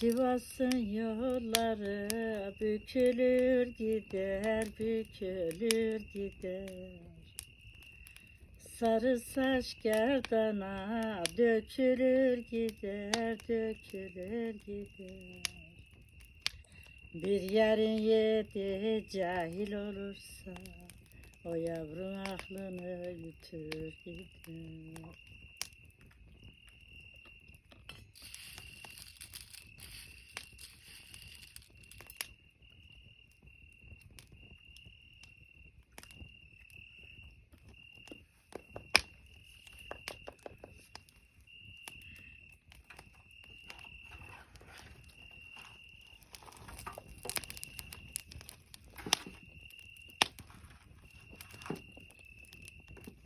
Sivas'ın yolları bükülür gider, bükülür gider. Sarı saç gerdana dökülür gider, dökülür gider. Bir yarın yedi cahil olursa o yavrum aklını yutur gider.